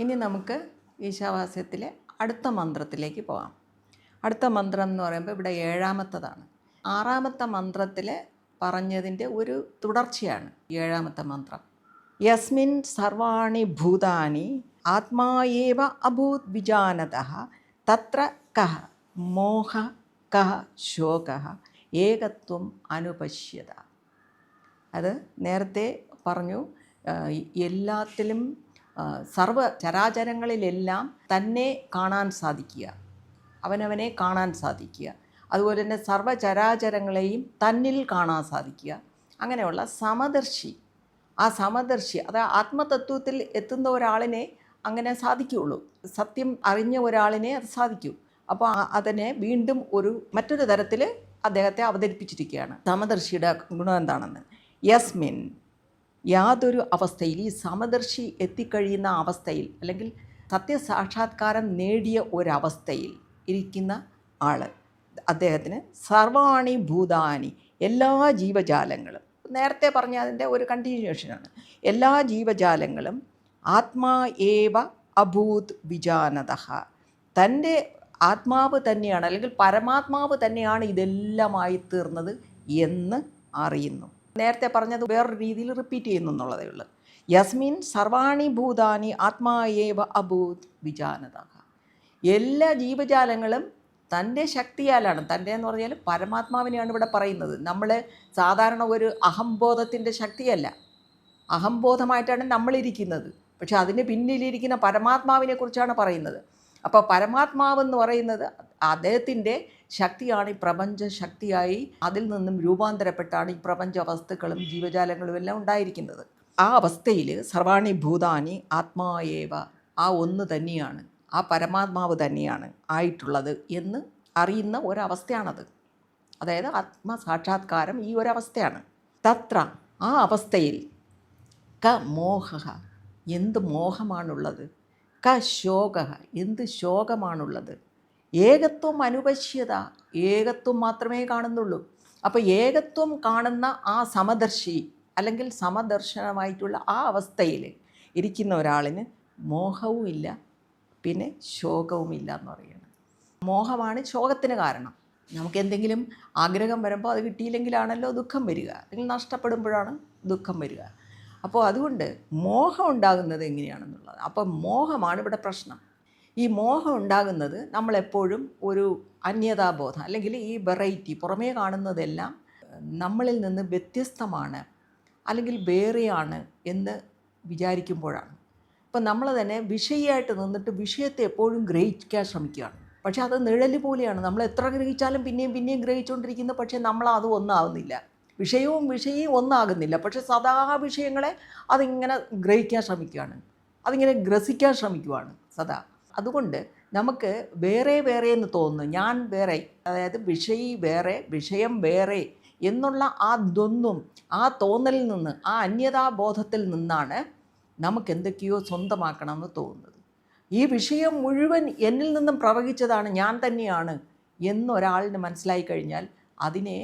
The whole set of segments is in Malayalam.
ഇനി നമുക്ക് ഈശാവാസ്യത്തിലെ അടുത്ത മന്ത്രത്തിലേക്ക് പോകാം അടുത്ത മന്ത്രം എന്ന് പറയുമ്പോൾ ഇവിടെ ഏഴാമത്തതാണ്. ആറാമത്തെ മന്ത്രത്തിൽ പറഞ്ഞതിന്റെ ഒരു തുടർച്ചയാണ് ഏഴാമത്തെ മന്ത്രം. യസ്മിൻ സർവാണി ഭൂതാനി ആത്മായേവ അഭൂത് വിജാനത തത്ര കഹ മോഹ കഹ ശോക ഏകത്വം അനുപശ്യത. അത് നേരത്തെ പറഞ്ഞു എല്ലാത്തിലും സർവ ചരാചരങ്ങളിലെല്ലാം തന്നെ കാണാൻ സാധിക്കുക. അവനവനെ കാണാൻ സാധിക്കുക. അതുപോലെ തന്നെ സർവചരാചരങ്ങളെയും തന്നിൽ കാണാൻ സാധിക്കുക. അങ്ങനെയുള്ള സമദർശി. ആ സമദർശി അത് ആത്മതത്വത്തിൽ എത്തുന്ന ഒരാളിനെ അങ്ങനെ സാധിക്കുകയുള്ളൂ. സത്യം അറിഞ്ഞ ഒരാളിനെ അത് സാധിക്കൂ. അപ്പോൾ അതിനെ വീണ്ടും ഒരു മറ്റൊരു തരത്തിൽ അദ്ദേഹത്തെ അവതരിപ്പിച്ചിരിക്കുകയാണ്. സമദർശിയുടെ ഗുണം എന്താണെന്ന്? യസ്മിൻ യാതൊരു അവസ്ഥയിൽ ഈ സമദർശി എത്തിക്കഴിയുന്ന അവസ്ഥയിൽ അല്ലെങ്കിൽ സത്യസാക്ഷാത്കാരം നേടിയ ഒരവസ്ഥയിൽ ഇരിക്കുന്ന ആൾ അദ്ദേഹത്തിന് സർവാണി ഭൂതാനി എല്ലാ ജീവജാലങ്ങളും. നേരത്തെ പറഞ്ഞ അതിന്റെ ഒരു കണ്ടിന്യൂഷനാണ് എല്ലാ ജീവജാലങ്ങളും ആത്മാ ഏവ അഭൂത് വിജാനത. തന്റെ ആത്മാവ് തന്നെയാണ് അല്ലെങ്കിൽ പരമാത്മാവ് തന്നെയാണ് ഇതെല്ലാമായി തീർന്നത് എന്ന് അറിയുന്നു. നേരത്തെ പറഞ്ഞത് വേറൊരു രീതിയിൽ റിപ്പീറ്റ് ചെയ്യുന്നു എന്നുള്ളതേ ഉള്ളൂ. യസ്മിൻ സർവാണി ഭൂതാനി ആത്മാവ ഏവ അഭൂത് വിജാനത. എല്ലാ ജീവജാലങ്ങളും തന്റെ ശക്തിയാലാണ്. തന്റെ എന്ന് പറഞ്ഞാൽ പരമാത്മാവിനെയാണ് ഇവിടെ പറയുന്നത്. നമ്മൾ സാധാരണ ഒരു അഹംബോധത്തിന്റെ ശക്തിയല്ല. അഹംബോധമായിട്ടാണ് നമ്മളിരിക്കുന്നത്. പക്ഷെ അതിന് പിന്നിലിരിക്കുന്ന പരമാത്മാവിനെ കുറിച്ചാണ് പറയുന്നത്. അപ്പോൾ പരമാത്മാവെന്ന് പറയുന്നത് അദ്ദേഹത്തിന്റെ ശക്തിയാണ് ഈ പ്രപഞ്ച ശക്തിയായി അതിൽ നിന്നും രൂപാന്തരപ്പെട്ടാണ് ഈ പ്രപഞ്ച വസ്തുക്കളും ജീവജാലങ്ങളും എല്ലാം ഉണ്ടായിരിക്കുന്നത്. ആ അവസ്ഥയിൽ സർവാണി ഭൂതാനി ആത്മായേവ ആ ഒന്ന് തന്നെയാണ് ആ പരമാത്മാവ് തന്നെയാണ് ആയിട്ടുള്ളത് എന്ന് അറിയുന്ന ഒരവസ്ഥയാണത്. അതായത് ആത്മസാക്ഷാത്കാരം ഈ ഒരവസ്ഥയാണ്. തത്ര ആ അവസ്ഥയിൽ ക മോഹ എന്ത് മോഹമാണുള്ളത്? ക ശോക എന്ത് ശോകമാണുള്ളത്? ഏകത്വം അനുപശ്യത. ഏകത്വം മാത്രമേ കാണുന്നുള്ളൂ. അപ്പോൾ ഏകത്വം കാണുന്ന ആ സമദർശി അല്ലെങ്കിൽ സമദർശനമായിട്ടുള്ള ആ അവസ്ഥയിൽ ഇരിക്കുന്ന ഒരാളിന് മോഹവുമില്ല പിന്നെ ശോകവും ഇല്ല എന്ന് പറയുന്നത്. മോഹമാണ് ശോകത്തിന് കാരണം. നമുക്ക് എന്തെങ്കിലും ആഗ്രഹം വരുമ്പോൾ അത് കിട്ടിയില്ലെങ്കിലാണല്ലോ ദുഃഖം വരിക. അല്ലെങ്കിൽ നഷ്ടപ്പെടുമ്പോഴാണ് ദുഃഖം വരിക. അപ്പോൾ അതുകൊണ്ട് മോഹം ഉണ്ടാകുന്നത് എങ്ങനെയാണെന്നുള്ളത്. അപ്പോൾ മോഹമാണ് ഇവിടെ പ്രശ്നം. ഈ മോഹം ഉണ്ടാകുന്നത് നമ്മളെപ്പോഴും ഒരു അന്യതാബോധം അല്ലെങ്കിൽ ഈ വെറൈറ്റി പുറമേ കാണുന്നതെല്ലാം നമ്മളിൽ നിന്ന് വ്യത്യസ്തമാണ് അല്ലെങ്കിൽ വേറെയാണ് എന്ന് വിചാരിക്കുമ്പോഴാണ്. ഇപ്പം നമ്മൾ തന്നെ വിഷയമായിട്ട് നിന്നിട്ട് വിഷയത്തെ എപ്പോഴും ഗ്രഹിക്കാൻ ശ്രമിക്കുകയാണ്. പക്ഷേ അത് നിഴൽ പോലെയാണ്. നമ്മൾ എത്ര ഗ്രഹിച്ചാലും പിന്നെയും പിന്നെയും ഗ്രഹിച്ചുകൊണ്ടിരിക്കുന്നു പക്ഷേ നമ്മൾ അത് ഒന്നാവുന്നില്ല. വിഷയവും വിഷയവും ഒന്നാകുന്നില്ല. പക്ഷേ സദാ വിഷയങ്ങളെ അതിങ്ങനെ ഗ്രഹിക്കാൻ ശ്രമിക്കുകയാണ് അതിങ്ങനെ ഗ്രസിക്കാൻ ശ്രമിക്കുവാണ് സദാ. അതുകൊണ്ട് നമുക്ക് വേറെ വേറെ എന്ന് തോന്നുന്നു. ഞാൻ വേറെ അതായത് വിഷയി വേറെ വിഷയം വേറെ എന്നുള്ള ആ ദ്വന്ദ്വം ആ തോന്നലിൽ നിന്ന് ആ അന്യതാബോധത്തിൽ നിന്നാണ് നമുക്ക് എന്തൊക്കെയോ സ്വന്തമാക്കണമെന്ന് തോന്നുന്നത്. ഈ വിഷയം മുഴുവൻ എന്നിൽ നിന്നും പ്രവഹിച്ചതാണ് ഞാൻ തന്നെയാണ് എന്നൊരാളിന് മനസ്സിലായി കഴിഞ്ഞാൽ അതിനെ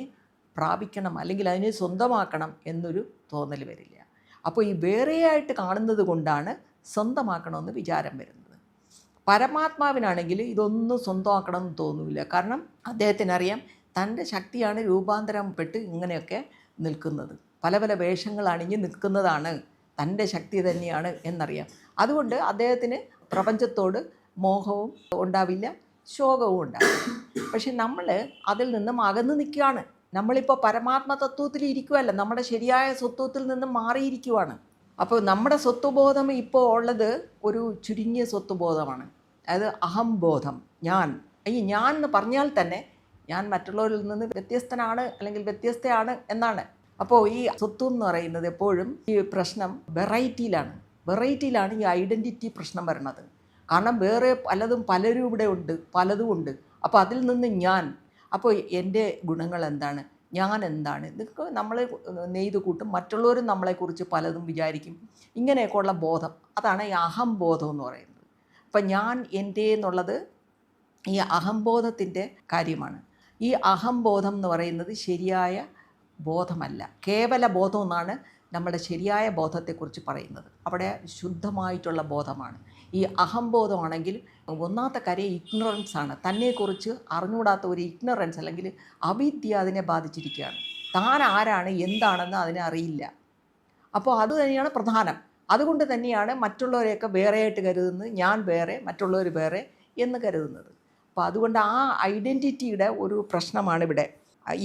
പ്രാപിക്കണം അല്ലെങ്കിൽ അതിനെ സ്വന്തമാക്കണം എന്നൊരു തോന്നൽ വരില്ല. അപ്പോൾ ഈ വേറെയായിട്ട് കാണുന്നത് കൊണ്ടാണ് സ്വന്തമാക്കണമെന്ന് വിചാരം വരുന്നത്. പരമാത്മാവിനാണെങ്കിൽ ഇതൊന്നും സ്വന്തമാക്കണം എന്ന് തോന്നില്ല. കാരണം അദ്ദേഹത്തിനറിയാം തന്റെ ശക്തിയാണ് രൂപാന്തരപ്പെട്ട് ഇങ്ങനെയൊക്കെ നിൽക്കുന്നത്. പല പല വേഷങ്ങൾ അണിഞ്ഞ് നിൽക്കുന്നതാണ് തന്റെ ശക്തി തന്നെയാണ് എന്നറിയാം. അതുകൊണ്ട് അദ്ദേഹത്തിന് പ്രപഞ്ചത്തോട് മോഹവും ഉണ്ടാവില്ല ശോകവും ഉണ്ടാവില്ല. പക്ഷെ നമ്മൾ അതിൽ നിന്നും അകന്ന് നിൽക്കുകയാണ്. നമ്മളിപ്പോൾ പരമാത്മ തത്വത്തിൽ ഇരിക്കുകയല്ല നമ്മുടെ ശരിയായ സ്വത്വത്തിൽ നിന്ന് മാറിയിരിക്കുവാണ്. അപ്പോൾ നമ്മുടെ സ്വത്വബോധം ഇപ്പോൾ ഉള്ളത് ഒരു ചുരുങ്ങിയ സ്വത്വബോധമാണ്. അതായത് അഹംബോധം ഞാൻ. ഈ ഞാൻ എന്ന് പറഞ്ഞാൽ തന്നെ ഞാൻ മറ്റുള്ളവരിൽ നിന്ന് വ്യത്യസ്തനാണ് അല്ലെങ്കിൽ വ്യത്യസ്തയാണ് എന്നാണ്. അപ്പോൾ ഈ സ്വത്വം എന്ന് പറയുന്നത് എപ്പോഴും ഈ പ്രശ്നം വെറൈറ്റിയിലാണ്. വെറൈറ്റിയിലാണ് ഈ ഐഡന്റിറ്റി പ്രശ്നം വരുന്നത്. കാരണം വേറെ പലതും പലരും ഇവിടെ ഉണ്ട് പലതും ഉണ്ട്. അപ്പോൾ അതിൽ നിന്ന് ഞാൻ അപ്പോൾ എന്റെ ഗുണങ്ങൾ എന്താണ് ഞാൻ എന്താണ് ഇതൊക്കെ നമ്മൾ നെയ്ത് കൂട്ടും. മറ്റുള്ളവരും നമ്മളെക്കുറിച്ച് പലതും വിചാരിക്കും. ഇങ്ങനെയൊക്കെയുള്ള ബോധം. അതാണ് ഈ അഹംബോധം എന്ന് പറയുന്നത്. അപ്പം ഞാൻ എന്റെ എന്നുള്ളത് ഈ അഹംബോധത്തിന്റെ കാര്യമാണ്. ഈ അഹംബോധം എന്ന് പറയുന്നത് ശരിയായ ബോധമല്ല. കേവല ബോധം എന്നാണ് നമ്മുടെ ശരിയായ ബോധത്തെക്കുറിച്ച് പറയുന്നത്. അവിടെ ശുദ്ധമായിട്ടുള്ള ബോധമാണ്. ഈ അഹംബോധമാണെങ്കിൽ ഒന്നാമത്തെ കാര്യം ഇഗ്നറൻസ് ആണ്. തന്നെക്കുറിച്ച് അറിഞ്ഞുകൂടാത്ത ഒരു ഇഗ്നറൻസ് അല്ലെങ്കിൽ അവിദ്യ അതിനെ ബാധിച്ചിരിക്കുകയാണ്. താൻ ആരാണ് എന്താണെന്ന് അതിനെ അറിയില്ല. അപ്പോൾ അത് തന്നെയാണ് പ്രധാനം. അതുകൊണ്ട് തന്നെയാണ് മറ്റുള്ളവരെയൊക്കെ വേറെയായിട്ട് കരുതുന്നത്. ഞാൻ വേറെ മറ്റുള്ളവർ വേറെ എന്ന് കരുതുന്നത്. അപ്പോൾ അതുകൊണ്ട് ആ ഐഡന്റിറ്റിയുടെ ഒരു പ്രശ്നമാണ് ഇവിടെ.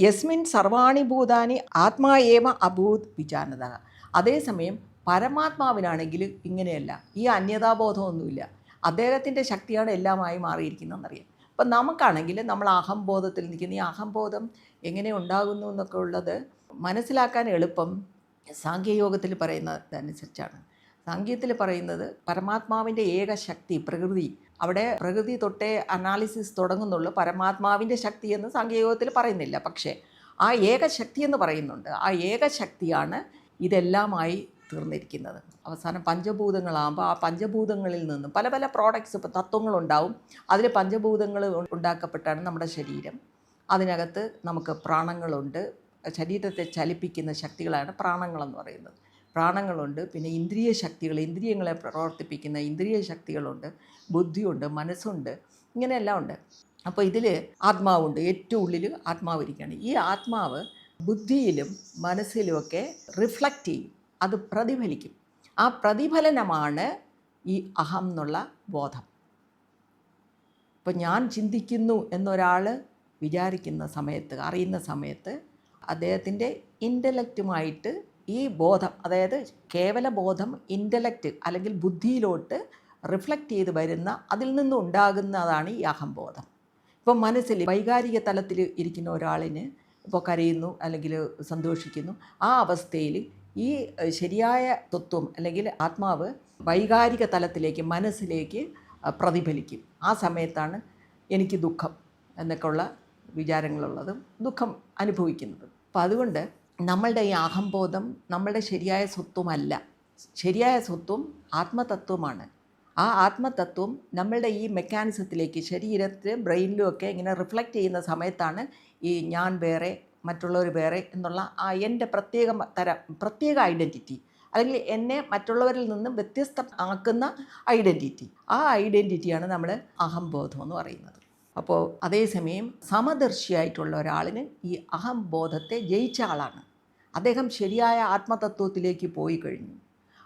യസ്മിൻ സർവാണി ഭൂതാനി ആത്മാ ഏവ അഭൂത് വിജാനത. അതേസമയം പരമാത്മാവിനാണെങ്കിൽ ഇങ്ങനെയല്ല. ഈ അന്യതാബോധമൊന്നുമില്ല. അദ്ദേഹത്തിന്റെ ശക്തിയാണ് എല്ലാമായി മാറിയിരിക്കുന്നതെന്നറിയാം. അപ്പം നമുക്കാണെങ്കിൽ നമ്മൾ അഹംബോധത്തിൽ നിൽക്കുന്ന ഈ അഹംബോധം എങ്ങനെ ഉണ്ടാകുന്നു എന്നൊക്കെ ഉള്ളത് മനസ്സിലാക്കാൻ എളുപ്പം സാങ്കേയോഗത്തിൽ പറയുന്നതനുസരിച്ചാണ്. സാങ്കേത്തിൽ പറയുന്നത് പരമാത്മാവിന്റെ ഏക ശക്തി പ്രകൃതി. അവിടെ പ്രകൃതി തൊട്ടേ അനാലിസിസ് തുടങ്ങുന്നുള്ളൂ. പരമാത്മാവിന്റെ ശക്തി എന്ന് സാങ്കേയോഗത്തിൽ പറയുന്നില്ല. പക്ഷേ ആ ഏകശക്തി എന്ന് പറയുന്നുണ്ട്. ആ ഏകശക്തിയാണ് ഇതെല്ലാമായി തീർന്നിരിക്കുന്നത്. അവസാനം പഞ്ചഭൂതങ്ങളാകുമ്പോൾ ആ പഞ്ചഭൂതങ്ങളിൽ നിന്നും പല പല പ്രോഡക്ട്സ് ഇപ്പോൾ തത്വങ്ങളുണ്ടാവും. അതിൽ പഞ്ചഭൂതങ്ങൾ ഉണ്ടാക്കപ്പെട്ടാണ് നമ്മുടെ ശരീരം. അതിനകത്ത് നമുക്ക് പ്രാണങ്ങളുണ്ട്. ശരീരത്തെ ചലിപ്പിക്കുന്ന ശക്തികളാണ് പ്രാണങ്ങളെന്ന് പറയുന്നത്. പ്രാണങ്ങളുണ്ട് പിന്നെ ഇന്ദ്രിയ ശക്തികൾ ഇന്ദ്രിയങ്ങളെ പ്രവർത്തിപ്പിക്കുന്ന ഇന്ദ്രിയ ശക്തികളുണ്ട് ബുദ്ധിയുണ്ട് മനസ്സുണ്ട് ഇങ്ങനെയെല്ലാം ഉണ്ട്. അപ്പോൾ ഇതിൽ ആത്മാവുണ്ട്. ഏറ്റവും ഉള്ളിൽ ആത്മാവ് ഇരിക്കുകയാണ്. ഈ ആത്മാവ് ബുദ്ധിയിലും മനസ്സിലുമൊക്കെ റിഫ്ലക്റ്റ് ചെയ്യും. അത് പ്രതിഫലിക്കും. ആ പ്രതിഫലനമാണ് ഈ അഹം എന്നുള്ള ബോധം. ഇപ്പം ഞാൻ ചിന്തിക്കുന്നു എന്നൊരാൾ വിചാരിക്കുന്ന സമയത്ത് അറിയുന്ന സമയത്ത് അദ്ദേഹത്തിന്റെ ഇന്റലക്റ്റുമായിട്ട് ഈ ബോധം അതായത് കേവല ബോധം ഇന്റലക്റ്റ് അല്ലെങ്കിൽ ബുദ്ധിയിലോട്ട് റിഫ്ലക്റ്റ് ചെയ്ത് വരുന്ന അതിൽ നിന്നും ഉണ്ടാകുന്നതാണ് ഈ അഹംബോധം ഇപ്പം മനസ്സിൽ വൈകാരിക തലത്തിൽ ഇരിക്കുന്ന ഒരാളിന് ഇപ്പോൾ കരയുന്നു അല്ലെങ്കിൽ സന്തോഷിക്കുന്നു. ആ അവസ്ഥയിൽ ഈ ശരിയായ തത്വം അല്ലെങ്കിൽ ആത്മാവ് വൈകാരിക തലത്തിലേക്ക് മനസ്സിലേക്ക് പ്രതിഫലിക്കും. ആ സമയത്താണ് എനിക്ക് ദുഃഖം എന്നൊക്കെ ഉള്ള വിചാരങ്ങളുള്ളതും ദുഃഖം അനുഭവിക്കുന്നതും. അപ്പം അതുകൊണ്ട് നമ്മളുടെ ഈ അഹംബോധം നമ്മളുടെ ശരിയായ സ്വത്വമല്ല. ശരിയായ സ്വത്വം ആത്മതത്വമാണ്. ആ ആത്മതത്വം നമ്മളുടെ ഈ മെക്കാനിസത്തിലേക്ക് ശരീരത്തിലും ബ്രെയിനിലും ഒക്കെ ഇങ്ങനെ റിഫ്ലക്റ്റ് ചെയ്യുന്ന സമയത്താണ് ഈ ഞാൻ വേറെ മറ്റുള്ളവർ വേറെ എന്നുള്ള ആ എന്റെ പ്രത്യേക തരം പ്രത്യേക ഐഡന്റിറ്റി അല്ലെങ്കിൽ എന്നെ മറ്റുള്ളവരിൽ നിന്നും വ്യത്യസ്തമാക്കുന്ന ഐഡന്റിറ്റി ആ ഐഡന്റിറ്റിയാണ് നമ്മൾ അഹംബോധം എന്ന് പറയുന്നത്. അപ്പോൾ അതേസമയം സമദർശിയായിട്ടുള്ള ഒരാളിന് ഈ അഹംബോധത്തെ ജയിച്ച ആളാണ്. അദ്ദേഹം ശരിയായ ആത്മതത്വത്തിലേക്ക് പോയി കഴിഞ്ഞു.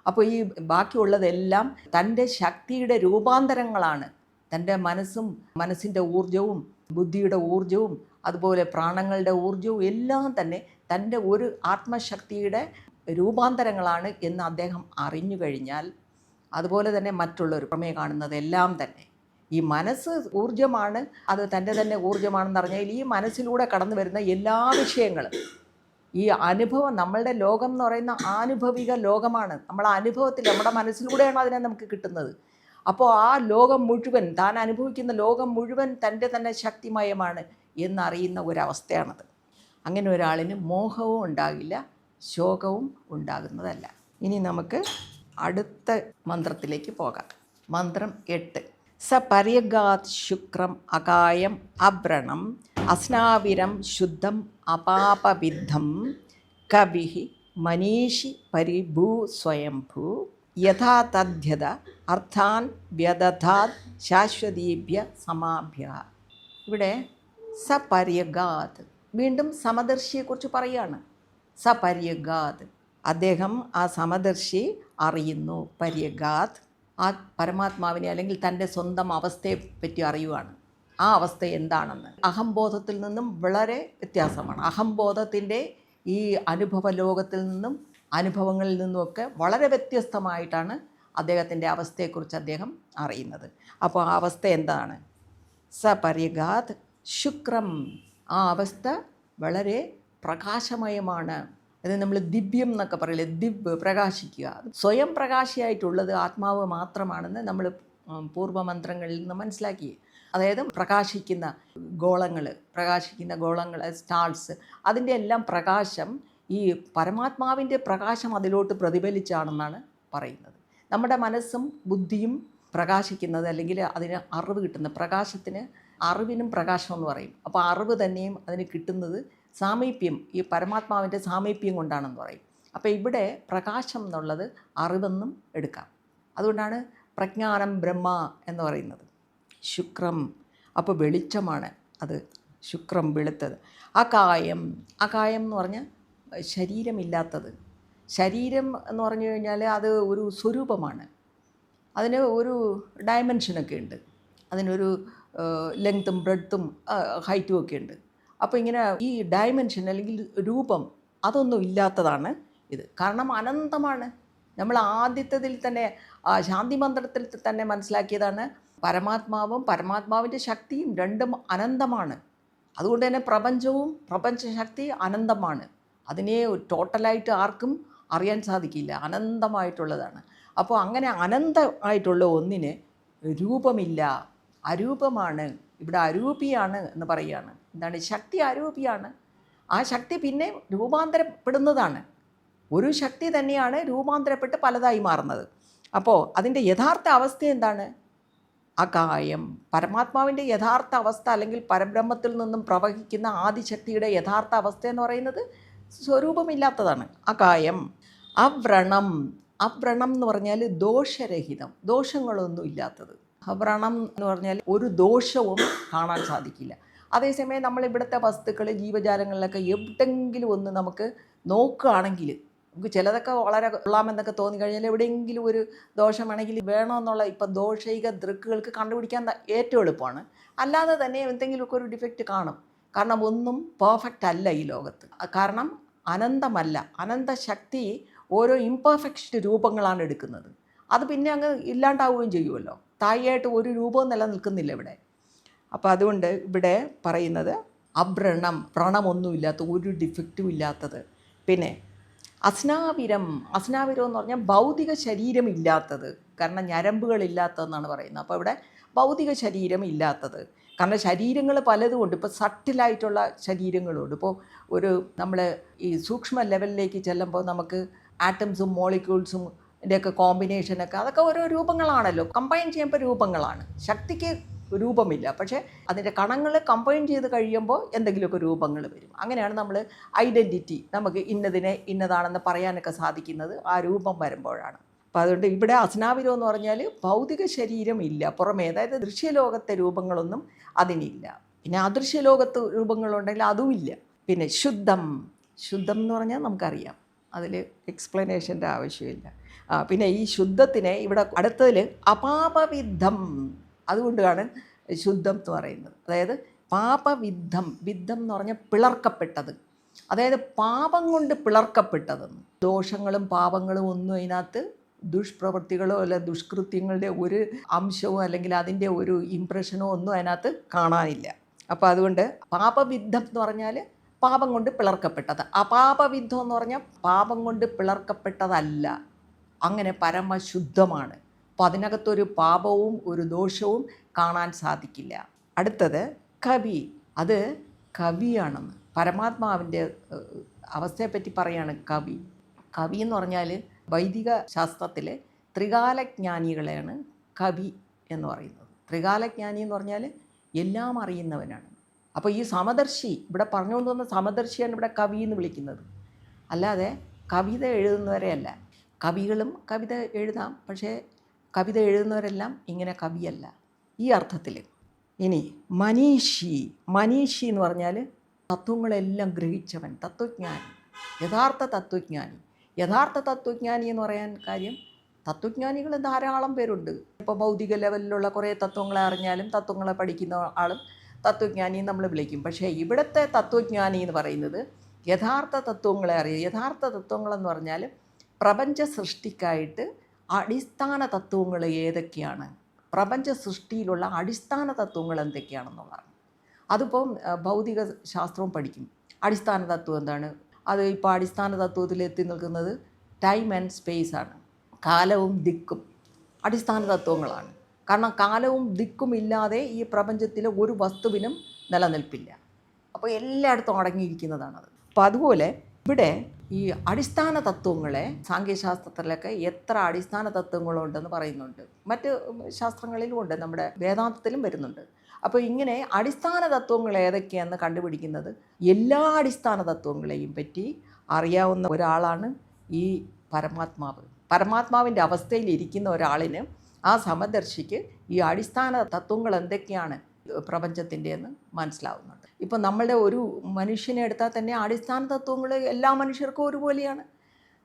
അപ്പോൾ ഈ ബാക്കിയുള്ളതെല്ലാം തന്റെ ശക്തിയുടെ രൂപാന്തരങ്ങളാണ്. തന്റെ മനസ്സും മനസ്സിന്റെ ഊർജവും ബുദ്ധിയുടെ ഊർജവും അതുപോലെ പ്രാണങ്ങളുടെ ഊർജവും എല്ലാം തന്നെ തന്റെ ഒരു ആത്മശക്തിയുടെ രൂപാന്തരങ്ങളാണ് എന്ന് അദ്ദേഹം അറിഞ്ഞു കഴിഞ്ഞാൽ അതുപോലെ തന്നെ മറ്റുള്ളവർ പുറമേ കാണുന്നതെല്ലാം തന്നെ. ഈ മനസ്സ് ഊർജമാണ് അത് തന്റെ തന്നെ ഊർജമാണെന്ന് പറഞ്ഞാൽ ഈ മനസ്സിലൂടെ കടന്നു വരുന്ന എല്ലാ വിഷയങ്ങളും. ഈ അനുഭവം നമ്മളുടെ ലോകം എന്ന് പറയുന്ന ആനുഭവിക ലോകമാണ്. നമ്മളെ അനുഭവത്തിൽ നമ്മുടെ മനസ്സിലൂടെയാണ് അതിനെ നമുക്ക് കിട്ടുന്നത്? അപ്പോൾ ആ ലോകം മുഴുവൻ താൻ അനുഭവിക്കുന്ന ലോകം മുഴുവൻ തന്റെ തന്നെ ശക്തിമയമാണ്. എന്നറിയുന്ന ഒരവസ്ഥയാണത്. അങ്ങനെ ഒരാളിന് മോഹവും ഉണ്ടാകില്ല ശോകവും ഉണ്ടാകുന്നതല്ല. ഇനി നമുക്ക് അടുത്ത മന്ത്രത്തിലേക്ക് പോകാം. മന്ത്രം എട്ട്. സ പര്യഗാത് ശുക്രം അകായം അബ്രണം അസ്നാവിരം ശുദ്ധം അപാപവിദ്ധം കവി മനീഷി പരിഭൂ സ്വയംഭൂ യഥാ തദ്ധ്യത അർത്ഥാൻ വ്യദധാത് ശാശ്വതീഭ്യ സമാഭ്യ. ഇവിടെ സപര്യഗാത്. വീണ്ടും സമദർശിയെക്കുറിച്ച് പറയുകയാണ് സപര്യഗാത്. അദ്ദേഹം ആ സമദർശി അറിയുന്നു. പര്യഗാത് ആ പരമാത്മാവിനെ അല്ലെങ്കിൽ തന്റെ സ്വന്തം അവസ്ഥയെ പറ്റി അറിയുവാണ്. ആ അവസ്ഥ എന്താണെന്ന്. അഹംബോധത്തിൽ നിന്നും വളരെ വ്യത്യാസമാണ്. അഹംബോധത്തിന്റെ ഈ അനുഭവ ലോകത്തിൽ നിന്നും അനുഭവങ്ങളിൽ നിന്നുമൊക്കെ വളരെ വ്യത്യസ്തമായിട്ടാണ് അദ്ദേഹത്തിന്റെ അവസ്ഥയെക്കുറിച്ച് അദ്ദേഹം അറിയുന്നത്. അപ്പോൾ ആ അവസ്ഥ എന്താണ്? സപര്യഗാത് ശുക്രം. ആ അവസ്ഥ വളരെ പ്രകാശമയമാണ്. അത് നമ്മൾ ദിവ്യം എന്നൊക്കെ പറയില്ലേ ദിവ് പ്രകാശിക്കുക. സ്വയം പ്രകാശിയായിട്ടുള്ളത് ആത്മാവ് മാത്രമാണെന്ന് നമ്മൾ പൂർവമന്ത്രങ്ങളിൽ നിന്ന് മനസ്സിലാക്കി. അതായത് പ്രകാശിക്കുന്ന ഗോളങ്ങൾ പ്രകാശിക്കുന്ന ഗോളങ്ങൾ സ്റ്റാൾസ് അതിന്റെ എല്ലാം പ്രകാശം ഈ പരമാത്മാവിന്റെ പ്രകാശം അതിലോട്ട് പ്രതിഫലിച്ചാണെന്നാണ് പറയുന്നത്. നമ്മുടെ മനസ്സും ബുദ്ധിയും പ്രകാശിക്കുന്നത് അല്ലെങ്കിൽ അതിന് അറിവ് കിട്ടുന്ന പ്രകാശത്തിന് അറിവിനും പ്രകാശം എന്ന് പറയും. അപ്പോൾ അറിവ് തന്നെയും അതിന് കിട്ടുന്നത് സാമീപ്യം ഈ പരമാത്മാവിന്റെ സാമീപ്യം കൊണ്ടാണെന്ന് പറയും. അപ്പോൾ ഇവിടെ പ്രകാശം എന്നുള്ളത് അറിവെന്നും എടുക്കാം. അതുകൊണ്ടാണ് പ്രജ്ഞാനം ബ്രഹ്മ എന്ന് പറയുന്നത്. ശുക്രം അപ്പോൾ വെളിച്ചമാണ് അത് ശുക്രം വെളുത്തത്. അകായം അകായം എന്ന് പറഞ്ഞാൽ ശരീരമില്ലാത്തത്. ശരീരം എന്ന് പറഞ്ഞു കഴിഞ്ഞാൽ അത് ഒരു സ്വരൂപമാണ്. അതിന് ഒരു ഡയമെൻഷനൊക്കെ ഉണ്ട്. അതിനൊരു ലെങ്ത്തും ബ്രെഡ്ത്തും ഹൈറ്റും ഒക്കെ ഉണ്ട്. അപ്പോൾ ഇങ്ങനെ ഈ ഡയമെൻഷൻ അല്ലെങ്കിൽ രൂപം അതൊന്നും ഇല്ലാത്തതാണ് ഇത്. കാരണം അനന്തമാണ്. നമ്മൾ ആദ്യത്തതിൽ തന്നെ ശാന്തി മന്ത്രത്തിൽ തന്നെ മനസ്സിലാക്കിയതാണ് പരമാത്മാവും പരമാത്മാവിന്റെ ശക്തിയും രണ്ടും അനന്തമാണ്. അതുകൊണ്ട് തന്നെ പ്രപഞ്ചവും പ്രപഞ്ചശക്തി അനന്തമാണ്. അതിനെ ടോട്ടലായിട്ട് ആർക്കും അറിയാൻ സാധിക്കില്ല. അനന്തമായിട്ടുള്ളതാണ്. അപ്പോൾ അങ്ങനെ അനന്തമായിട്ടുള്ള ഒന്നിന് രൂപമില്ല. അരൂപമാണ്. ഇവിടെ അരൂപിയാണ് എന്ന് പറയുകയാണ്. എന്താണ്? ശക്തി അരൂപിയാണ്. ആ ശക്തി പിന്നെ രൂപാന്തരപ്പെടുന്നതാണ്. ഒരു ശക്തി തന്നെയാണ് രൂപാന്തരപ്പെട്ട് പലതായി മാറുന്നത്. അപ്പോൾ അതിന്റെ യഥാർത്ഥ അവസ്ഥ എന്താണ്? അകായം. പരമാത്മാവിന്റെ യഥാർത്ഥ അവസ്ഥ അല്ലെങ്കിൽ പരബ്രഹ്മത്തിൽ നിന്നും പ്രവഹിക്കുന്ന ആദിശക്തിയുടെ യഥാർത്ഥ അവസ്ഥ എന്ന് പറയുന്നത് സ്വരൂപമില്ലാത്തതാണ്. അകായം. അവ്രണം. അവ്രണം എന്ന് പറഞ്ഞാൽ ദോഷരഹിതം. ദോഷങ്ങളൊന്നും ഇല്ലാത്തത്. അവ്രണം എന്ന് പറഞ്ഞാൽ ഒരു ദോഷവും കാണാൻ സാധിക്കില്ല. അതേസമയം നമ്മൾ ഇവിടുത്തെ വസ്തുക്കൾ ജീവജാലങ്ങളിലൊക്കെ എവിടെങ്കിലും ഒന്ന് നമുക്ക് നോക്കുകയാണെങ്കിൽ നമുക്ക് ചിലതൊക്കെ വളരെ കൊള്ളാമെന്നൊക്കെ തോന്നിക്കഴിഞ്ഞാൽ എവിടെയെങ്കിലും ഒരു ദോഷമാണെങ്കിൽ വേണമെന്നുള്ള ഇപ്പം ദോഷൈക ദൃക്കുകൾക്ക് കണ്ടുപിടിക്കാൻ ഏറ്റവും എളുപ്പമാണ്. അല്ലാതെ തന്നെ എന്തെങ്കിലുമൊക്കെ ഒരു ഡിഫക്റ്റ് കാണും. കാരണം ഒന്നും പെർഫെക്റ്റ് അല്ല ഈ ലോകത്ത്. കാരണം അനന്തമല്ല. അനന്ത ശക്തി ഓരോ ഇംപെർഫെക്റ്റ് രൂപങ്ങളാണ് എടുക്കുന്നത്. അത് പിന്നെ അങ്ങ് ഇല്ലാണ്ടാവുകയും ചെയ്യുമല്ലോ തായിയായിട്ട് ഒരു രൂപവും നിലനിൽക്കുന്നില്ല ഇവിടെ. അപ്പോൾ അതുകൊണ്ട് ഇവിടെ പറയുന്നത് അഭ്രണം വ്രണമൊന്നുമില്ലാത്ത ഒരു ഡിഫക്റ്റും ഇല്ലാത്തത്. പിന്നെ അസ്നാവിരം അസ്നാവിരം എന്ന് പറഞ്ഞാൽ ഭൗതിക ശരീരം ഇല്ലാത്തത്. കാരണം ഞരമ്പുകളില്ലാത്തതെന്നാണ് പറയുന്നത്. അപ്പോൾ ഇവിടെ ഭൗതിക ശരീരം ഇല്ലാത്തത്. കാരണം ശരീരങ്ങൾ പലതും ഉണ്ട്. ഇപ്പോൾ സട്ടിലായിട്ടുള്ള ശരീരങ്ങളുണ്ട്. ഇപ്പോൾ ഒരു നമ്മൾ ഈ സൂക്ഷ്മ ലെവലിലേക്ക് ചെല്ലുമ്പോൾ നമുക്ക് ആറ്റംസും മോളിക്യൂൾസും ഇതിന്റെയൊക്കെ കോമ്പിനേഷനൊക്കെ അതൊക്കെ ഓരോ രൂപങ്ങളാണല്ലോ. കമ്പൈൻ ചെയ്യുമ്പോൾ രൂപങ്ങളാണ്. ശക്തിക്ക് രൂപമില്ല. പക്ഷേ അതിന്റെ കണങ്ങൾ കമ്പൈൻ ചെയ്ത് കഴിയുമ്പോൾ എന്തെങ്കിലുമൊക്കെ രൂപങ്ങൾ വരും. അങ്ങനെയാണ് നമ്മൾ ഐഡന്റിറ്റി നമുക്ക് ഇന്നതിനെ ഇന്നതാണെന്ന് പറയാനൊക്കെ സാധിക്കുന്നത് ആ രൂപം വരുമ്പോഴാണ്. അപ്പോൾ അതുകൊണ്ട് ഇവിടെ അസ്നാവിരം എന്ന് പറഞ്ഞാൽ ഭൗതിക ശരീരം ഇല്ല. പുറമേ അതായത് ദൃശ്യലോകത്തെ രൂപങ്ങളൊന്നും അതിനില്ല. പിന്നെ അദൃശ്യലോകത്ത് രൂപങ്ങളുണ്ടെങ്കിൽ അതുമില്ല പിന്നെ ശുദ്ധം ശുദ്ധം എന്ന് പറഞ്ഞാൽ നമുക്കറിയാം. അതിൽ എക്സ്പ്ലനേഷന്റെ ആവശ്യമില്ല. പിന്നെ ഈ ശുദ്ധത്തിനെ ഇവിടെ അടുത്തതിൽ അപാപവിദ്ധം അതുകൊണ്ടാണ് ശുദ്ധം എന്ന് പറയുന്നത്. അതായത് പാപവിദ്ധം വിദ്ധം എന്ന് പറഞ്ഞാൽ പിളർക്കപ്പെട്ടത്. അതായത് പാപം കൊണ്ട് പിളർക്കപ്പെട്ടത് ദോഷങ്ങളും പാപങ്ങളും ഒന്നും അതിനകത്ത് ദുഷ്പ്രവൃത്തികളോ അല്ല ദുഷ്കൃത്യങ്ങളുടെ ഒരു അംശവും അല്ലെങ്കിൽ അതിന്റെ ഒരു ഇംപ്രഷനോ ഒന്നും അതിനകത്ത് കാണാനില്ല. അപ്പോൾ അതുകൊണ്ട് പാപവിദ്ധം എന്ന് പറഞ്ഞാൽ പാപം കൊണ്ട് പിളർക്കപ്പെട്ടത്. അപാപവിദ്ധം എന്ന് പറഞ്ഞാൽ പാപം കൊണ്ട് പിളർക്കപ്പെട്ടതല്ല. അങ്ങനെ പരമശുദ്ധമാണ്. അപ്പോൾ അതിനകത്തൊരു പാപവും ഒരു ദോഷവും കാണാൻ സാധിക്കില്ല. അടുത്തത് കവി. അത് കവിയാണെന്ന്. പരമാത്മാവിന്റെ അവസ്ഥയെപ്പറ്റി പറയാണ് കവി. കവി എന്ന് പറഞ്ഞാൽ വൈദിക ശാസ്ത്രത്തിലെ ത്രികാലജ്ഞാനികളെയാണ് കവി എന്ന് പറയുന്നത്. ത്രികാലജ്ഞാനി എന്ന് പറഞ്ഞാൽ എല്ലാം അറിയുന്നവനാണ്. അപ്പോൾ ഈ സമദർശി ഇവിടെ പറഞ്ഞുകൊണ്ട് വന്ന സമദർശിയാണ് ഇവിടെ കവി എന്ന് വിളിക്കുന്നത്. അല്ലാതെ കവിത എഴുതുന്നവരെയല്ല കവികളും കവിത എഴുതാം. പക്ഷേ കവിത എഴുതുന്നവരെല്ലാം ഇങ്ങനെ കവിയല്ല. ഈ അർത്ഥത്തിൽ ഇനി മനീഷി മനീഷി എന്ന് പറഞ്ഞാൽ തത്വങ്ങളെല്ലാം ഗ്രഹിച്ചവൻ തത്വജ്ഞാനി. യഥാർത്ഥ തത്വജ്ഞാനി. യഥാർത്ഥ തത്വജ്ഞാനി എന്ന് പറയാൻ കാര്യം തത്വജ്ഞാനികൾ ധാരാളം പേരുണ്ട്. ഇപ്പോൾ ഭൗതിക ലെവലിലുള്ള കുറേ തത്വങ്ങളെ അറിഞ്ഞാലും തത്വങ്ങളെ പഠിക്കുന്ന ആളും തത്വജ്ഞാനി നമ്മൾ വിളിക്കും. പക്ഷേ ഇവിടുത്തെ തത്വജ്ഞാനി എന്ന് പറയുന്നത് യഥാർത്ഥ തത്വങ്ങളെ അറിയുക. യഥാർത്ഥ തത്വങ്ങളെന്ന് പറഞ്ഞാൽ പ്രപഞ്ച സൃഷ്ടിക്കായിട്ട് അടിസ്ഥാന തത്വങ്ങൾ ഏതൊക്കെയാണ്? പ്രപഞ്ച സൃഷ്ടിയിലുള്ള അടിസ്ഥാന തത്വങ്ങൾ എന്തൊക്കെയാണെന്നുള്ളതാണ് അതിപ്പം ഭൗതിക ശാസ്ത്രവും പഠിക്കും. അടിസ്ഥാന തത്വം എന്താണ്? അത് ഇപ്പോൾ അടിസ്ഥാന തത്വത്തിൽ എത്തി നിൽക്കുന്നത് ടൈം ആൻഡ് സ്പേസ് ആണ്. കാലവും ദിക്കും അടിസ്ഥാന തത്വങ്ങളാണ്. കാരണം കാലവും ദിക്കും ഇല്ലാതെ ഈ പ്രപഞ്ചത്തിലെ ഒരു വസ്തുവിനും നിലനിൽപ്പില്ല. അപ്പോൾ എല്ലായിടത്തും അടങ്ങിയിരിക്കുന്നതാണത്. അപ്പോൾ അതുപോലെ ഇവിടെ ഈ അടിസ്ഥാന തത്വങ്ങളെ സാങ്കേശാസ്ത്രത്തിലൊക്കെ എത്ര അടിസ്ഥാന തത്വങ്ങളുണ്ടെന്ന് പറയുന്നുണ്ട്. മറ്റ് ശാസ്ത്രങ്ങളിലും ഉണ്ട് നമ്മുടെ വേദാന്തത്തിലും വരുന്നുണ്ട്. അപ്പോൾ ഇങ്ങനെ അടിസ്ഥാന തത്വങ്ങൾ ഏതൊക്കെയാണെന്ന് കണ്ടുപിടിക്കുന്നത് എല്ലാ അടിസ്ഥാന തത്വങ്ങളെയും പറ്റി അറിയാവുന്ന ഒരാളാണ് ഈ പരമാത്മാവ്. പരമാത്മാവിന്റെ അവസ്ഥയിൽ ഇരിക്കുന്ന ഒരാളിന് ആ സമദർശിക്ക് ഈ അടിസ്ഥാന തത്വങ്ങൾ എന്തൊക്കെയാണ് പ്രപഞ്ചത്തിന്റെ എന്ന് മനസ്സിലാവുന്നുണ്ട്. ഇപ്പം നമ്മളുടെ ഒരു മനുഷ്യനെ എടുത്താൽ തന്നെ അടിസ്ഥാന തത്വങ്ങൾ എല്ലാ മനുഷ്യർക്കും ഒരുപോലെയാണ്.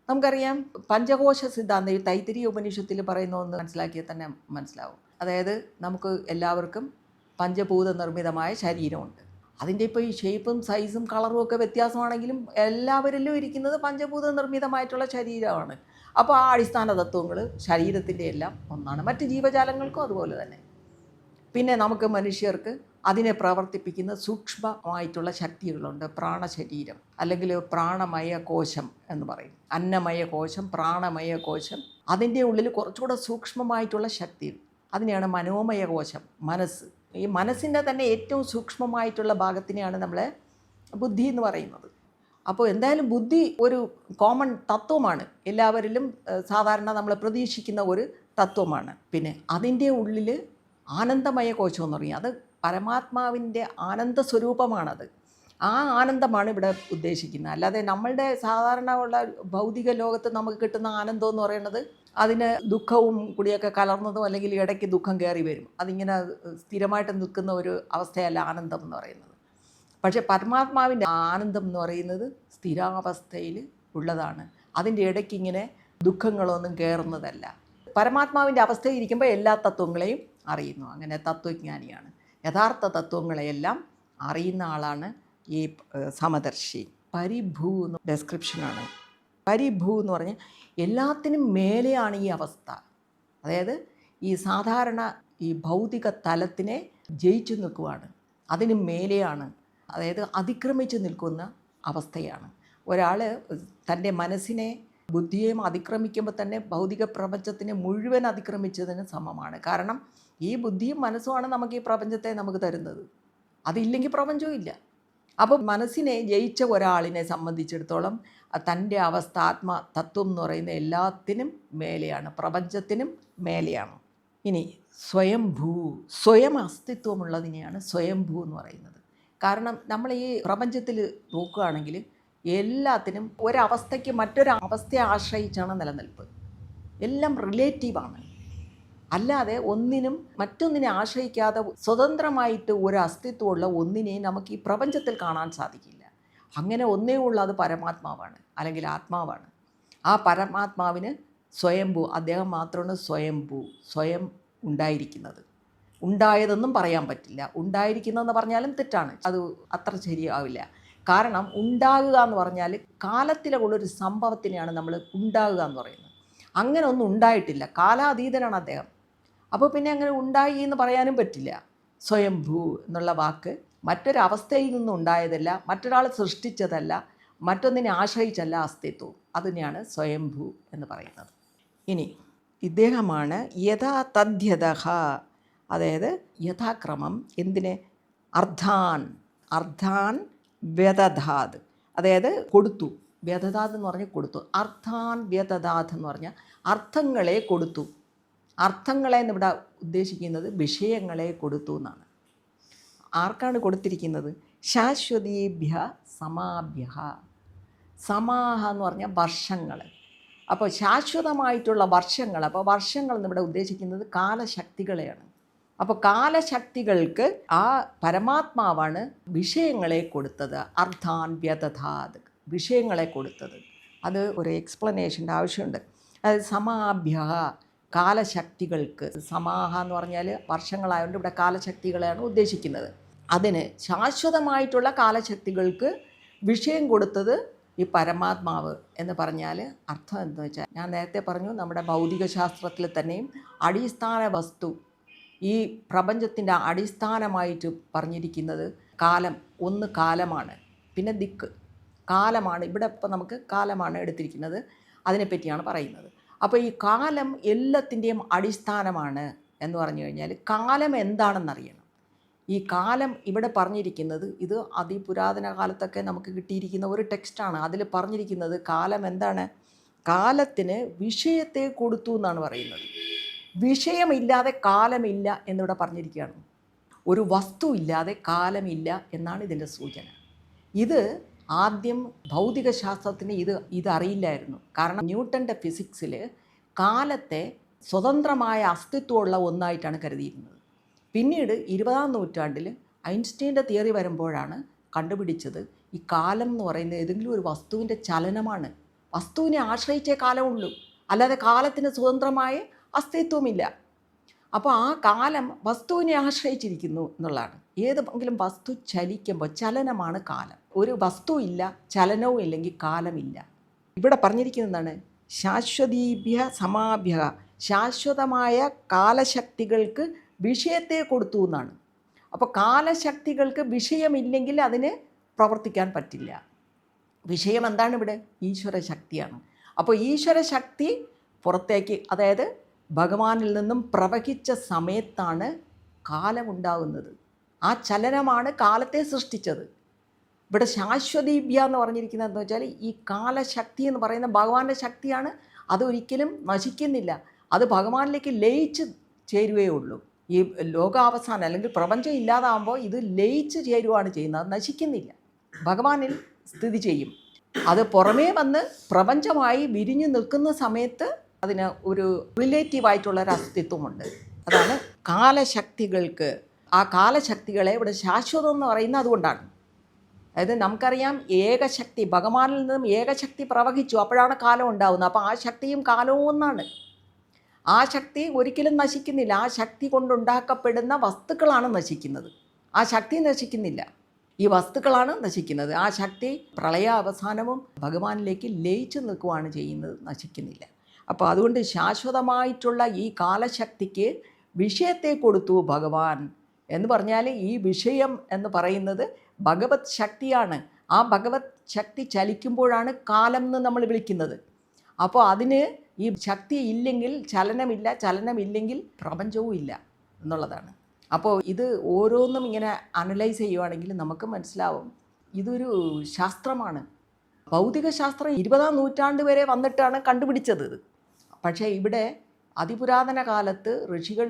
നമുക്കറിയാം പഞ്ചകോശ സിദ്ധാന്തം ഈ തൈത്തിരി ഉപനിഷത്തിൽ പറയുന്ന ഒന്ന് മനസ്സിലാക്കിയാൽ തന്നെ മനസ്സിലാവും. അതായത് നമുക്ക് എല്ലാവർക്കും പഞ്ചഭൂത നിർമ്മിതമായ ശരീരമുണ്ട്. അതിന്റെ ഇപ്പോൾ ഈ ഷേപ്പും സൈസും കളറും ഒക്കെ വ്യത്യാസമാണെങ്കിലും എല്ലാവരിലും ഇരിക്കുന്നത് പഞ്ചഭൂത നിർമ്മിതമായിട്ടുള്ള ശരീരമാണ്. അപ്പോൾ ആ അടിസ്ഥാന തത്വങ്ങൾ ശരീരത്തിന്റെ എല്ലാം ഒന്നാണ്. മറ്റ് ജീവജാലങ്ങൾക്കും അതുപോലെ തന്നെ. പിന്നെ നമുക്ക് മനുഷ്യർക്ക് അതിനെ പ്രവർത്തിപ്പിക്കുന്ന സൂക്ഷ്മമായിട്ടുള്ള ശക്തികളുണ്ട്. പ്രാണശരീരം അല്ലെങ്കിൽ പ്രാണമയ കോശം എന്ന് പറയും. അന്നമയ കോശം പ്രാണമയ കോശം അതിന്റെ ഉള്ളിൽ കുറച്ചുകൂടെ സൂക്ഷ്മമായിട്ടുള്ള ശക്തി. അതിനെയാണ് മനോമയ കോശം മനസ്സ്. ഈ മനസ്സിന്റെ തന്നെ ഏറ്റവും സൂക്ഷ്മമായിട്ടുള്ള ഭാഗത്തിനെയാണ് നമ്മൾ ബുദ്ധി എന്ന് പറയുന്നത്. അപ്പോൾ എന്തായാലും ബുദ്ധി ഒരു കോമൺ തത്വമാണ്. എല്ലാവരിലും സാധാരണ നമ്മൾ പ്രതീക്ഷിക്കുന്ന ഒരു തത്വമാണ്. പിന്നെ അതിന്റെ ഉള്ളിൽ ആനന്ദമയ കോശം എന്ന് പറയും. അത് പരമാത്മാവിന്റെ ആനന്ദ സ്വരൂപമാണത് ആ ആനന്ദമാണ് ഇവിടെ ഉദ്ദേശിക്കുന്നത്. അല്ലാതെ നമ്മളുടെ സാധാരണ ഉള്ള ഭൗതിക ലോകത്ത് നമുക്ക് കിട്ടുന്ന ആനന്ദം എന്ന് പറയുന്നത് അതിന് ദുഃഖവും കൂടിയൊക്കെ കലർന്നതും അല്ലെങ്കിൽ ഇടയ്ക്ക് ദുഃഖം കയറി വരും. അതിങ്ങനെ സ്ഥിരമായിട്ട് നിൽക്കുന്ന ഒരു അവസ്ഥയല്ല ആനന്ദം എന്ന് പറയുന്നത്. പക്ഷേ പരമാത്മാവിന്റെ ആനന്ദം എന്ന് പറയുന്നത് സ്ഥിരാവസ്ഥയിൽ ഉള്ളതാണ്. അതിന്റെ ഇടയ്ക്ക് ഇങ്ങനെ ദുഃഖങ്ങളൊന്നും കയറുന്നതല്ല. പരമാത്മാവിന്റെ അവസ്ഥയിൽ ഇരിക്കുമ്പോൾ എല്ലാ തത്വങ്ങളെയും അറിയുന്നു. അങ്ങനെ തത്വജ്ഞാനിയാണ്. യഥാർത്ഥ തത്വങ്ങളെയെല്ലാം അറിയുന്ന ആളാണ് ഈ സമദർശി. പരിഭൂ എന്ന് ഡെസ്ക്രിപ്ഷനാണ് പരിഭൂ എന്ന് പറഞ്ഞാൽ എല്ലാത്തിനും മേലെയാണ് ഈ അവസ്ഥ. അതായത് ഈ സാധാരണ ഈ ഭൗതിക തലത്തിനെ ജയിച്ചു നിൽക്കുവാണ്. അതിന് മേലെയാണ്. അതായത് അതിക്രമിച്ച് നിൽക്കുന്ന അവസ്ഥയാണ്. ഒരാൾ തന്റെ മനസ്സിനെ ബുദ്ധിയെയും അതിക്രമിക്കുമ്പോൾ തന്നെ ഭൗതിക പ്രപഞ്ചത്തിനെ മുഴുവൻ അതിക്രമിച്ചതിന് സമമാണ്. കാരണം ഈ ബുദ്ധിയും മനസ്സുമാണ് നമുക്ക് ഈ പ്രപഞ്ചത്തെ നമുക്ക് തരുന്നത്. അതില്ലെങ്കിൽ പ്രപഞ്ചവും ഇല്ല. അപ്പോൾ മനസ്സിനെ ജയിച്ച ഒരാളിനെ സംബന്ധിച്ചിടത്തോളം തന്റെ അവസ്ഥ ആത്മ തത്വം എന്ന് പറയുന്ന എല്ലാത്തിനും മേലെയാണ്. പ്രപഞ്ചത്തിനും മേലെയാണ്. ഇനി സ്വയംഭൂ സ്വയം അസ്തിത്വമുള്ളതിനെയാണ് സ്വയംഭൂ എന്ന് പറയുന്നത്. കാരണം നമ്മൾ ഈ പ്രപഞ്ചത്തിൽ നോക്കുകയാണെങ്കിൽ എല്ലാത്തിനും ഒരവസ്ഥയ്ക്ക് മറ്റൊരു അവസ്ഥയെ ആശ്രയിച്ചാണ് നിലനിൽപ്പ്. എല്ലാം റിലേറ്റീവാണ് അല്ലാതെ ഒന്നിനും മറ്റൊന്നിനെ ആശ്രയിക്കാതെ സ്വതന്ത്രമായിട്ട് ഒരു അസ്തിത്വമുള്ള ഒന്നിനെ നമുക്ക് ഈ പ്രപഞ്ചത്തിൽ കാണാൻ സാധിക്കില്ല. അങ്ങനെ ഒന്നേ ഉള്ള അത് പരമാത്മാവാണ് അല്ലെങ്കിൽ ആത്മാവാണ്. ആ പരമാത്മാവിന് സ്വയംഭൂ അദ്ദേഹം മാത്രമാണ് സ്വയംഭൂ സ്വയം ഉണ്ടായിരിക്കുന്നത്. ഉണ്ടായതെന്നും പറയാൻ പറ്റില്ല. ഉണ്ടായിരിക്കുന്നതെന്ന് പറഞ്ഞാലും തെറ്റാണ്. അത് അത്ര ശരിയാവില്ല. കാരണം ഉണ്ടാകുക എന്ന് പറഞ്ഞാൽ കാലത്തിലെ ഉള്ളൊരു സംഭവത്തിനെയാണ് നമ്മൾ ഉണ്ടാകുക എന്ന് പറയുന്നത്. അങ്ങനെ ഒന്നും ഉണ്ടായിട്ടില്ല. കാലാതീതനാണ് അദ്ദേഹം. അപ്പോൾ പിന്നെ അങ്ങനെ ഉണ്ടായി എന്ന് പറയാനും പറ്റില്ല. സ്വയംഭൂ എന്നുള്ള വാക്ക് മറ്റൊരവസ്ഥയിൽ നിന്നും ഉണ്ടായതല്ല മറ്റൊരാൾ സൃഷ്ടിച്ചതല്ല മറ്റൊന്നിനെ ആശ്രയിച്ചല്ല അസ്തിത്വം. അതിനെയാണ് സ്വയംഭൂ എന്ന് പറയുന്നത്. ഇനി ഇദ്ദേഹമാണ് യഥാ തദ്ധ്യത അതായത് യഥാക്രമം എന്തിനെ? അർദ്ധാൻ അർദ്ധാൻ വ്യതധാത്. അതായത് കൊടുത്തു. വ്യതധാത് എന്ന് പറഞ്ഞാൽ കൊടുത്തു. അർത്ഥാൻ വ്യതധാത് എന്ന് പറഞ്ഞാൽ അർത്ഥങ്ങളെ കൊടുത്തു. അർത്ഥങ്ങളെ എന്നിവിടെ ഉദ്ദേശിക്കുന്നത് വിഷയങ്ങളെ കൊടുത്തു എന്നാണ്. ആർക്കാണ് കൊടുത്തിരിക്കുന്നത്? ശാശ്വതീഭ്യ സമാഭ്യ സമാഹ എന്ന് പറഞ്ഞാൽ വർഷങ്ങൾ. അപ്പോൾ ശാശ്വതമായിട്ടുള്ള വർഷങ്ങൾ അപ്പോൾ വർഷങ്ങൾ എന്നിവിടെ ഉദ്ദേശിക്കുന്നത് കാലശക്തികളെയാണ്. അപ്പോൾ കാലശക്തികൾക്ക് ആ പരമാത്മാവാണ് വിഷയങ്ങളെ കൊടുത്തത്. അർത്ഥാൻ വ്യതഥാത് വിഷയങ്ങളെ കൊടുത്തത്. അത് ഒരു എക്സ്പ്ലനേഷന്റെ ആവശ്യമുണ്ട്. അത് സമാഭ്യ കാലശക്തികൾക്ക് സമാഹ എന്ന് പറഞ്ഞാൽ വർഷങ്ങളായതുകൊണ്ട് ഇവിടെ കാലശക്തികളെയാണ് ഉദ്ദേശിക്കുന്നത്. അതിന് ശാശ്വതമായിട്ടുള്ള കാലശക്തികൾക്ക് വിഷയം കൊടുത്തത് ഈ പരമാത്മാവ് എന്ന് പറഞ്ഞാൽ അർത്ഥം എന്താ വെച്ചാൽ ഞാൻ നേരത്തെ പറഞ്ഞു നമ്മുടെ ഭൗതിക ശാസ്ത്രത്തിൽ തന്നെയും അടിസ്ഥാന വസ്തു ഈ പ്രപഞ്ചത്തിന്റെ അടിസ്ഥാനമായിട്ട് പറഞ്ഞിരിക്കുന്നത് കാലം ഒന്ന് കാലമാണ് പിന്നെ ദിക്ക്. കാലമാണ് ഇവിടെ ഇപ്പോൾ നമുക്ക് കാലമാണ് എടുത്തിരിക്കുന്നത്. അതിനെപ്പറ്റിയാണ് പറയുന്നത്. അപ്പോൾ ഈ കാലം എല്ലാത്തിന്റെയും അടിസ്ഥാനമാണ് എന്ന് പറഞ്ഞു കഴിഞ്ഞാൽ കാലം എന്താണെന്നറിയണം. ഈ കാലം ഇവിടെ പറഞ്ഞിരിക്കുന്നത് ഇത് അതിപുരാതന കാലത്തൊക്കെ നമുക്ക് കിട്ടിയിരിക്കുന്ന ഒരു ടെക്സ്റ്റാണ്. അതിൽ പറഞ്ഞിരിക്കുന്നത് കാലം എന്താണ്? കാലത്തിന് വിഷയത്തെ കൊടുത്തു എന്നാണ് പറയുന്നത്. വിഷയമില്ലാതെ കാലമില്ല എന്നിവിടെ പറഞ്ഞിരിക്കുകയാണ്. ഒരു വസ്തു ഇല്ലാതെ കാലമില്ല എന്നാണ് ഇതിന്റെ സൂചന. ഇത് ആദ്യം ഭൗതിക ശാസ്ത്രത്തിന് ഇത് ഇതറിയില്ലായിരുന്നു. കാരണം ന്യൂട്ടന്റെ ഫിസിക്സിൽ കാലത്തെ സ്വതന്ത്രമായ അസ്തിത്വമുള്ള ഒന്നായിട്ടാണ് കരുതിയിരുന്നത്. പിന്നീട് ഇരുപതാം നൂറ്റാണ്ടിൽ ഐൻസ്റ്റീന്റെ തിയറി വരുമ്പോഴാണ് കണ്ടുപിടിച്ചത് ഈ കാലം എന്ന് പറയുന്നത് ഏതെങ്കിലും ഒരു വസ്തുവിന്റെ ചലനമാണ്. വസ്തുവിനെ ആശ്രയിച്ചേ കാലമുള്ളൂ. അല്ലാതെ കാലത്തിന് സ്വതന്ത്രമായ അസ്തിത്വമില്ല. അപ്പോൾ ആ കാലം വസ്തുവിനെ ആശ്രയിച്ചിരിക്കുന്നു എന്നുള്ളതാണ്. ഏതെങ്കിലും വസ്തു ചലിക്കുമ്പോൾ ചലനമാണ് കാലം. ഒരു വസ്തു ഇല്ല ചലനവും ഇല്ലെങ്കിൽ കാലമില്ല. ഇവിടെ പറഞ്ഞിരിക്കുന്നതാണ് ശാശ്വതീഭ്യ സമാഭ്യ ശാശ്വതമായ കാലശക്തികൾക്ക് വിഷയത്തെ കൊടുത്തു എന്നാണ്. അപ്പോൾ കാലശക്തികൾക്ക് വിഷയമില്ലെങ്കിൽ അതിന് പ്രവർത്തിക്കാൻ പറ്റില്ല. വിഷയം എന്താണ് ഇവിടെ? ഈശ്വര ശക്തിയാണ് അപ്പോൾ ഈശ്വര ശക്തി പുറത്തേക്ക് അതായത് ഭഗവാനിൽ നിന്നും പ്രവഹിച്ച സമയത്താണ് കാലമുണ്ടാകുന്നത്. ആ ചലനമാണ് കാലത്തെ സൃഷ്ടിച്ചത്. ഇവിടെ ശാശ്വതീബ്യ എന്ന് പറഞ്ഞിരിക്കുന്നത് എന്ന് വെച്ചാൽ ഈ കാലശക്തി എന്ന് പറയുന്ന ഭഗവാന്റെ ശക്തിയാണ് അതൊരിക്കലും നശിക്കുന്നില്ല. അത് ഭഗവാനിലേക്ക് ലയിച്ച് ചേരുവേ ഉള്ളൂ. ഈ ലോകാവസാനം അല്ലെങ്കിൽ പ്രപഞ്ചം ഇല്ലാതാകുമ്പോൾ ഇത് ലയിച്ച് ചേരുവാണ് ചെയ്യുന്നത്. അത് നശിക്കുന്നില്ല. ഭഗവാനിൽ സ്ഥിതി ചെയ്യും. അത് പുറമേ വന്ന് പ്രപഞ്ചമായി വിരിഞ്ഞു നിൽക്കുന്ന സമയത്ത് അതിന് ഒരു റിലേറ്റീവായിട്ടുള്ള ഒരു അസ്തിത്വമുണ്ട്. അതാണ് കാലശക്തികൾക്ക് ആ കാലശക്തികളെ ഇവിടെ ശാശ്വതം എന്ന് പറയുന്നത് അതുകൊണ്ടാണ്. അതായത് നമുക്കറിയാം ഏകശക്തി ഭഗവാനിൽ നിന്നും ഏകശക്തി പ്രവഹിച്ചു. അപ്പോഴാണ് കാലം ഉണ്ടാകുന്നത് അപ്പോൾ ആ ശക്തിയും കാലവും ഒന്നാണ്. ആ ശക്തി ഒരിക്കലും നശിക്കുന്നില്ല. ആ ശക്തി കൊണ്ടുണ്ടാക്കപ്പെടുന്ന വസ്തുക്കളാണ് നശിക്കുന്നത്. ആ ശക്തി നശിക്കുന്നില്ല. ഈ വസ്തുക്കളാണ് നശിക്കുന്നത്. ആ ശക്തി പ്രളയ അവസാനവും ഭഗവാനിലേക്ക് ലയിച്ചു നിൽക്കുകയാണ് ചെയ്യുന്നത്. നശിക്കുന്നില്ല. അപ്പോൾ അതുകൊണ്ട് ശാശ്വതമായിട്ടുള്ള ഈ കാലശക്തിക്ക് വിഷയത്തെ കൊടുത്തു ഭഗവാൻ. എന്ന് പറഞ്ഞാൽ ഈ വിഷയം എന്ന് പറയുന്നത് ഭഗവത് ശക്തിയാണ്. ആ ഭഗവത് ശക്തി ചലിക്കുമ്പോഴാണ് കാലം എന്ന് നമ്മൾ വിളിക്കുന്നത്. അപ്പോൾ അതിന് ഈ ശക്തി ഇല്ലെങ്കിൽ ചലനമില്ല ചലനമില്ലെങ്കിൽ പ്രപഞ്ചവും ഇല്ല എന്നുള്ളതാണ്. അപ്പോൾ ഇത് ഓരോന്നും ഇങ്ങനെ അനലൈസ് ചെയ്യുവാണെങ്കിൽ നമുക്ക് മനസ്സിലാവും ഇതൊരു ശാസ്ത്രമാണ്. ഭൗതിക ശാസ്ത്രം ഇരുപതാം നൂറ്റാണ്ട് വരെ വന്നിട്ടാണ് കണ്ടുപിടിച്ചത് പക്ഷേ ഇവിടെ അതിപുരാതന കാലത്ത് ഋഷികൾ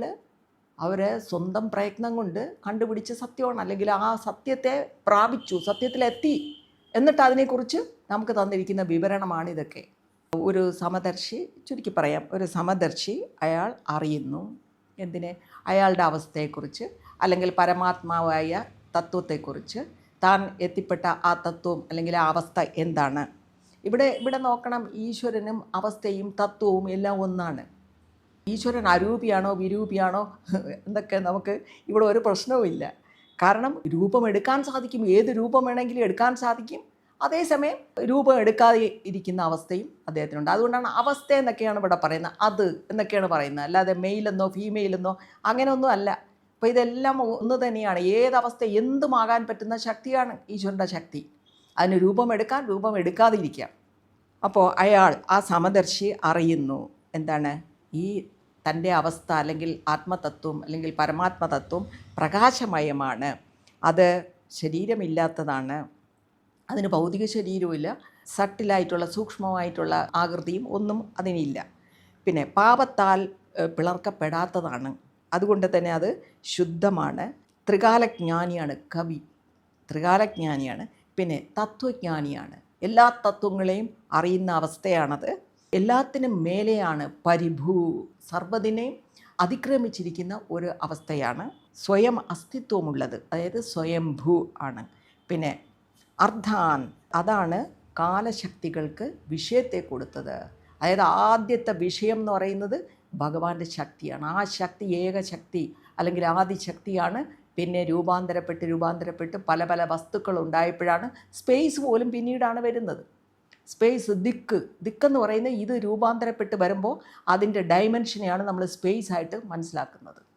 അവർ സ്വന്തം പ്രയത്നം കൊണ്ട് കണ്ടുപിടിച്ച സത്യമാണ്. അല്ലെങ്കിൽ ആ സത്യത്തെ പ്രാപിച്ചു സത്യത്തിലെത്തി എന്നിട്ട് അതിനെക്കുറിച്ച് നമുക്ക് തന്നിരിക്കുന്ന വിവരണമാണ് ഇതൊക്കെ. ഒരു സമദർശി ചുരുക്കി പറയാം ഒരു സമദർശി അയാൾ അറിയുന്നു. എന്തിനെ? അയാളുടെ അവസ്ഥയെക്കുറിച്ച് അല്ലെങ്കിൽ പരമാത്മാവായ തത്വത്തെക്കുറിച്ച് താൻ എത്തിപ്പെട്ട ആ തത്വം അല്ലെങ്കിൽ ആ അവസ്ഥ എന്താണ്? ഇവിടെ ഇവിടെ നോക്കണം ഈശ്വരനും അവസ്ഥയും തത്വവും എല്ലാം ഒന്നാണ്. ഈശ്വരൻ അരൂപിയാണോ വിരൂപിയാണോ? എന്നൊക്കെ നമുക്ക് ഇവിടെ ഒരു പ്രശ്നവുമില്ല കാരണം രൂപം എടുക്കാൻ സാധിക്കും. ഏത് രൂപം വേണമെങ്കിലും എടുക്കാൻ സാധിക്കും. അതേസമയം രൂപം എടുക്കാതെ ഇരിക്കുന്ന അവസ്ഥയും അദ്ദേഹത്തിനുണ്ട്. അതുകൊണ്ടാണ് അവസ്ഥ എന്നൊക്കെയാണ് ഇവിടെ പറയുന്നത്. അത് എന്നൊക്കെയാണ് പറയുന്നത്. അല്ലാതെ മെയിലെന്നോ ഫീമെയിലെന്നോ അങ്ങനെയൊന്നും അല്ല. അപ്പോൾ ഇതെല്ലാം ഒന്ന് തന്നെയാണ്. ഏതവസ്ഥ എന്തുമാകാൻ പറ്റുന്ന ശക്തിയാണ് ഈശ്വരന്റെ ശക്തി. അതിന് രൂപമെടുക്കാൻ രൂപം എടുക്കാതിരിക്കാം അപ്പോൾ അയാൾ ആ സമദർശി അറിയുന്നു. എന്താണ്? ഈ തന്റെ അവസ്ഥ അല്ലെങ്കിൽ ആത്മതത്വം അല്ലെങ്കിൽ പരമാത്മതത്വം പ്രകാശമയമാണ്. അത് ശരീരമില്ലാത്തതാണ്. അതിന് ഭൗതിക ശരീരവുമില്ല സട്ടിലായിട്ടുള്ള സൂക്ഷ്മമായിട്ടുള്ള ആകൃതിയും ഒന്നും അതിനില്ല. പിന്നെ പാപത്താൽ പിളർക്കപ്പെടാത്തതാണ്. അതുകൊണ്ട് തന്നെ അത് ശുദ്ധമാണ്. ത്രികാലജ്ഞാനിയാണ് കവി. ത്രികാലജ്ഞാനിയാണ്. പിന്നെ തത്വജ്ഞാനിയാണ്. എല്ലാ തത്വങ്ങളെയും അറിയുന്ന അവസ്ഥയാണത്. എല്ലാത്തിനും മേലെയാണ് പരിഭൂ. സർവതിനെയും അതിക്രമിച്ചിരിക്കുന്ന ഒരു അവസ്ഥയാണ് സ്വയം അസ്തിത്വമുള്ളത്. അതായത് സ്വയംഭൂ ആണ്. പിന്നെ അർദ്ധാൻ അതാണ് കാലശക്തികൾക്ക് വിഷയത്തെ കൊടുത്തത്. അതായത് ആദ്യത്തെ വിഷയം എന്ന് പറയുന്നത് ഭഗവാന്റെ ശക്തിയാണ്. ആ ശക്തി ഏകശക്തി അല്ലെങ്കിൽ ആദിശക്തിയാണ് പിന്നെ രൂപാന്തരപ്പെട്ട് രൂപാന്തരപ്പെട്ട് പല പല വസ്തുക്കൾ ഉണ്ടായപ്പോഴാണ് സ്പേസ് പോലും പിന്നീടാണ് വരുന്നത്. സ്പേസ് ദിക്ക്. ദിക്കെന്ന് പറയുന്നത് ഇത് രൂപാന്തരപ്പെട്ട് വരുമ്പോൾ അതിന്റെ ഡയമെൻഷനെയാണ് നമ്മൾ സ്പേസ് ആയിട്ട് മനസ്സിലാക്കുന്നത്.